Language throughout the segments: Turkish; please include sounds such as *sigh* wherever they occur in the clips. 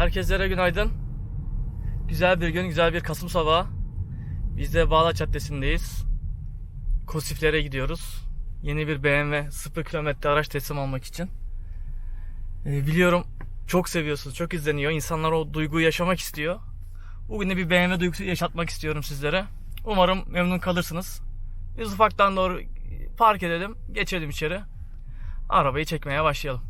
Herkeslere günaydın. Güzel bir gün, güzel bir Kasım sabahı. Biz de Bağlat Caddesi'ndeyiz. Kosiflere gidiyoruz. Yeni bir BMW 0 kilometre araç teslim almak için. Ee, biliyorum çok seviyorsunuz, çok izleniyor. İnsanlar o duyguyu yaşamak istiyor. Bugün de bir BMW duygusu yaşatmak istiyorum sizlere. Umarım memnun kalırsınız. Biz ufaktan doğru park edelim, geçelim içeri. Arabayı çekmeye başlayalım.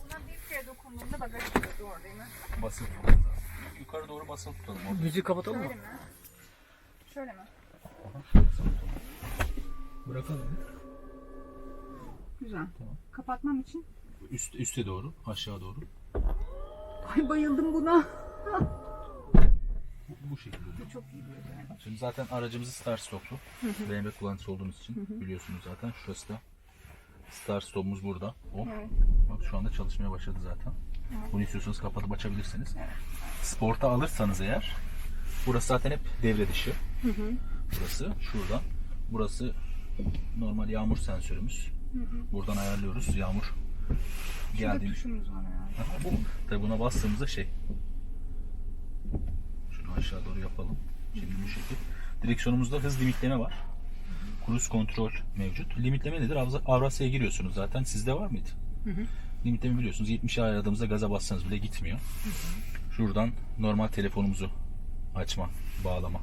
Buna bir kere dokunduğunda bagaj açılıyor doğru değil mi? Basın tutalım. Basın tutalım. Orada. Müziği kapatalım mı? Şöyle mi? Şöyle mi? Bırakalım. Güzel. Kapatmam için. Üst, üste doğru, aşağı doğru. Ay bayıldım buna. *laughs* Bu, bu şekilde oluyor. Çok iyi böyle. Şimdi zaten aracımızı start stoplu. BMW kullanıcısı olduğumuz için biliyorsunuz zaten. Şurası da start stopumuz burada. O. Evet. Bak şu anda çalışmaya başladı zaten. Bunu istiyorsanız kapatıp açabilirsiniz. Sporta alırsanız eğer burası zaten hep devre dışı. Burası şuradan. Burası normal yağmur sensörümüz. Buradan ayarlıyoruz yağmur Şurada geldiğinde. tuşumuz var ya. Aha, bu. Tabi buna bastığımızda şey. Şunu aşağı doğru yapalım. Şimdi bu şekil. Direksiyonumuzda hız limitleme var. Cruise kontrol mevcut. Limitleme nedir? Avra- Avrasya'ya giriyorsunuz zaten. Sizde var mıydı? Limitleme biliyorsunuz. 70'e ayarladığımızda gaza bassanız bile gitmiyor. Şuradan normal telefonumuzu açma, bağlama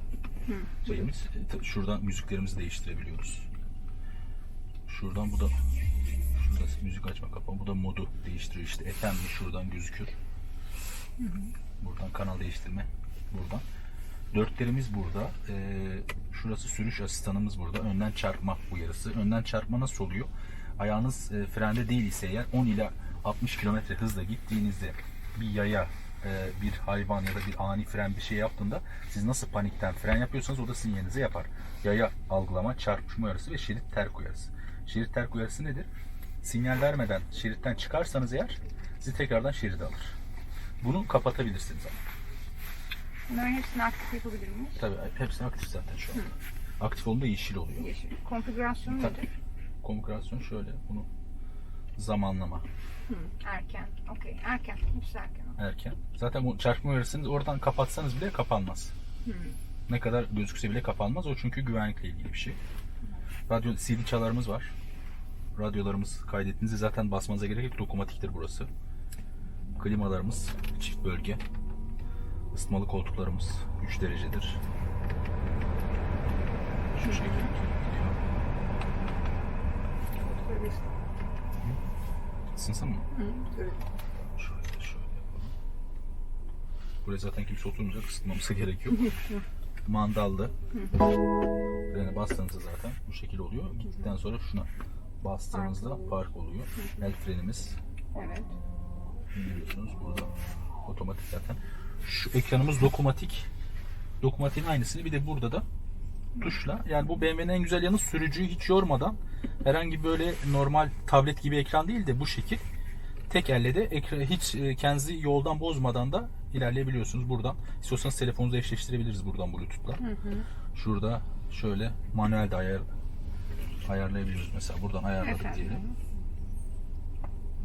şeyimiz. E, Şuradan müziklerimizi değiştirebiliyoruz. Şuradan bu da şurada müzik açma kapama. Bu da modu değiştiriyor işte. FM şuradan gözükür. Buradan kanal değiştirme. Buradan. Dörtlerimiz burada. Ee, şurası sürüş asistanımız burada. Önden çarpma uyarısı. Önden çarpma nasıl oluyor? Ayağınız e, frende değil ise eğer 10 ila 60 km hızla gittiğinizde bir yaya, e, bir hayvan ya da bir ani fren bir şey yaptığında siz nasıl panikten fren yapıyorsanız o da sizin yerinize yapar. Yaya algılama, çarpışma uyarısı ve şerit terk uyarısı. Şerit terk uyarısı nedir? Sinyal vermeden şeritten çıkarsanız eğer sizi tekrardan şeride alır. Bunu kapatabilirsiniz ama. Bunların hepsini aktif yapabilir miyiz? Tabii hepsi aktif zaten şu anda. Aktif olduğunda yeşil oluyor. Yeşil. Konfigürasyon nedir? Konfigürasyon şöyle. Bunu zamanlama Hı, erken. Okey. Erken. Hepsi erken. erken. Zaten bu çarpma uyarısını oradan kapatsanız bile kapanmaz. Ne kadar gözükse bile kapanmaz. O çünkü güvenlikle ilgili bir şey. Radyo CD çalarımız var. Radyolarımız kaydettiğinizde zaten basmanıza gerek yok. Dokunmatiktir burası. Klimalarımız çift bölge. Isıtmalı koltuklarımız 3 derecedir. Şu şekilde gidiyor. Isınsın mı? Hı. Şöyle şöyle yapalım. Buraya zaten kimse oturmayacak. ısıtmamıza *laughs* gerek yok. Mandallı. Frene bastığınızda zaten bu şekil oluyor. Gittikten sonra şuna bastığınızda park oluyor. El frenimiz. Evet. Biliyorsunuz burada otomatik zaten. Şu ekranımız dokunmatik. Dokunmatiğin aynısını bir de burada da tuşla. Yani bu BMW'nin en güzel yanı sürücüyü hiç yormadan herhangi böyle normal tablet gibi ekran değil de bu şekil tek elle de ekra- hiç e, kendinizi yoldan bozmadan da ilerleyebiliyorsunuz buradan. İstiyorsanız telefonunuzu eşleştirebiliriz buradan Bluetooth'la. Şurada şöyle manuel de ayar ayarlayabiliyoruz. Mesela buradan ayarladık Efendim. diyelim.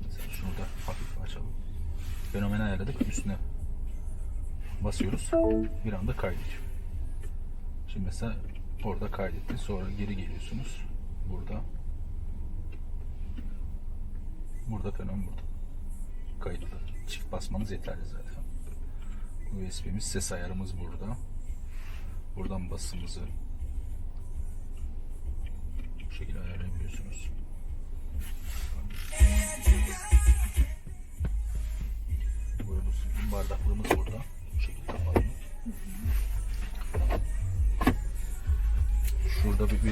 Mesela şurada hafif açalım. Fenomeni ayarladık. Üstüne basıyoruz. Bir anda kaydediyor. Şimdi mesela orada kaydetti. Sonra geri geliyorsunuz. Burada. Burada fenomen burada. Kayıtlı. Çift basmanız yeterli zaten. USB'miz, ses ayarımız burada. Buradan basımızı bu şekilde ayarlayabiliyorsunuz.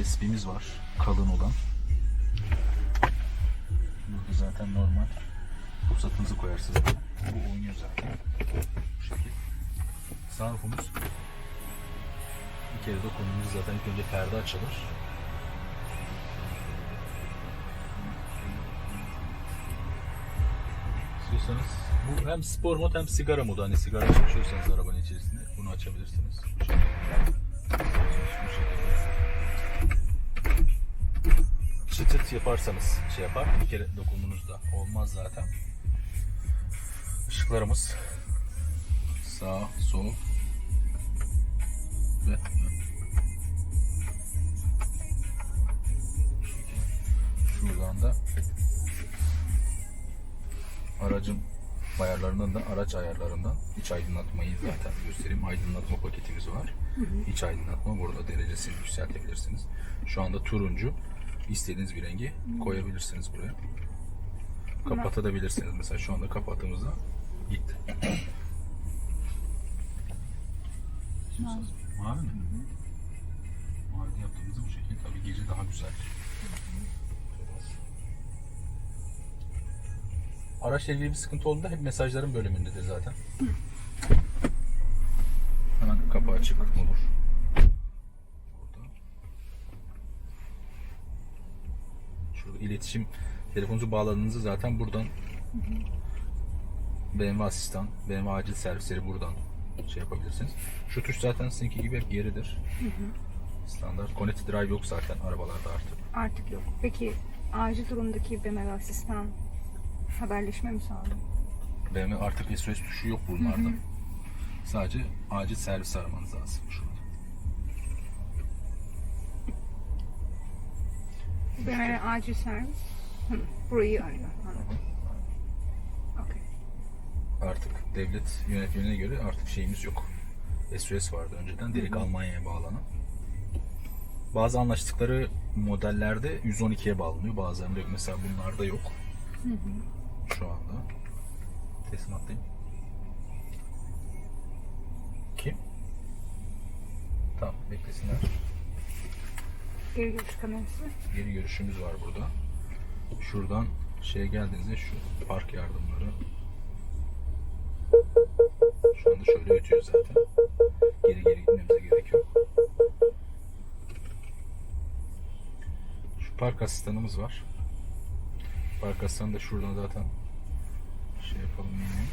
USB'miz var. Kalın olan. Burada zaten normal. Ruhsatınızı koyarsınız. Bu oynuyor zaten. Bu şekil. Sunroofumuz bir kere dokunduğumuz zaten ilk önce perde açılır. İstiyorsanız bu hem spor mod hem sigara modu. Hani sigara içiyorsanız arabanın içerisinde bunu açabilirsiniz. Bu yaparsanız şey yapar. Bir kere dokunduğunuzda olmaz zaten. Işıklarımız sağ, sol ve şuradan da aracın ayarlarından da araç ayarlarından iç aydınlatmayı zaten göstereyim. Aydınlatma paketimiz var. İç aydınlatma burada derecesini yükseltebilirsiniz. Şu anda turuncu. İstediğiniz bir rengi koyabilirsiniz buraya. Kapatabilirsiniz. Mesela şu anda kapattığımızda gitti. Mavi mi? Mavi yaptığımızda bu şekilde tabii gece daha güzel. Araçla ilgili bir sıkıntı olduğunda hep mesajların bölümündedir zaten. Hemen kapı açık olur. Burada. Şurada iletişim telefonunuzu bağladığınızda zaten buradan BMW asistan, BMW acil servisleri buradan şey yapabilirsiniz. Şu tuş zaten sizinki gibi hep yeridir. Standart. Connected Drive yok zaten arabalarda artık. Artık yok. Peki acil durumdaki BMW asistan haberleşme mi sağlıyor? BMW artık SOS tuşu yok bunlarda. Sadece acil servis aramanız lazım şurada. BMW acil servis. Hı, burayı arıyor. Anladım. Artık devlet yönetmenine göre artık şeyimiz yok. SOS vardı önceden direkt Almanya'ya bağlanan. Bazı anlaştıkları modellerde 112'ye bağlanıyor. Bazılarında yok. Mesela bunlarda yok. Şu anda. Teslimattayım. Kim? Tamam beklesinler. Geri görüş kamerası. Geri görüşümüz var burada. Şuradan şeye geldiğinizde şu park yardımları. Şu anda şöyle ötüyor zaten. Geri geri gitmemize gerek yok. Şu park asistanımız var. Park asistanı da şuradan zaten şey yapalım yine.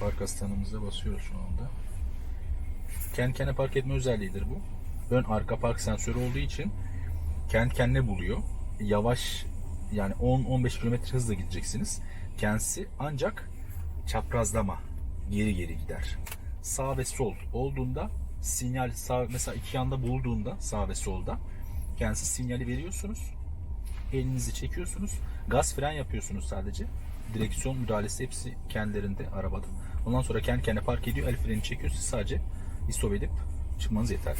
Park asistanımıza basıyoruz şu anda. Kendi kendine park etme özelliğidir bu. Ön arka park sensörü olduğu için kendi kendine buluyor. Yavaş yani 10-15 km hızla gideceksiniz. Kendisi ancak çaprazlama geri geri gider. Sağ ve sol olduğunda sinyal sağ mesela iki yanda bulduğunda sağ ve solda kendisi sinyali veriyorsunuz. Elinizi çekiyorsunuz. Gaz fren yapıyorsunuz sadece. Direksiyon müdahalesi hepsi kendilerinde arabada. Ondan sonra kendi kendine park ediyor. El freni çekiyor. Siz sadece istop edip çıkmanız yeterli.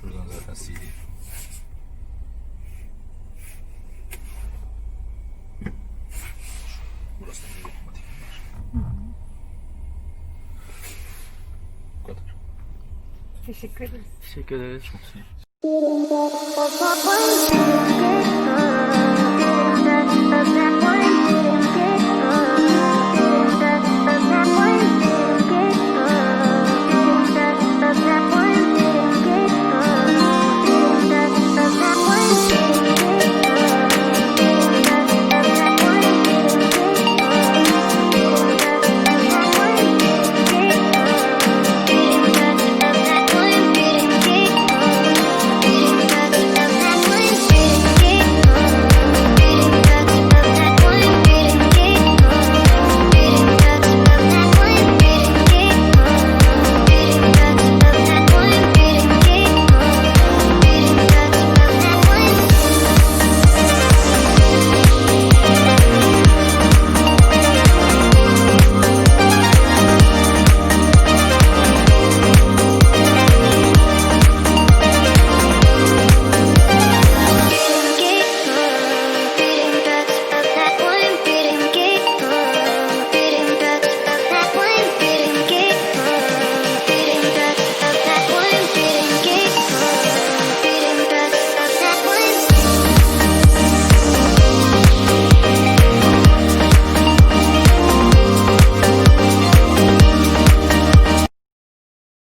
Şuradan zaten CD. Burası da bir otomatik var. Bu kadar. Teşekkür ederiz. Teşekkür ederiz. Çok you.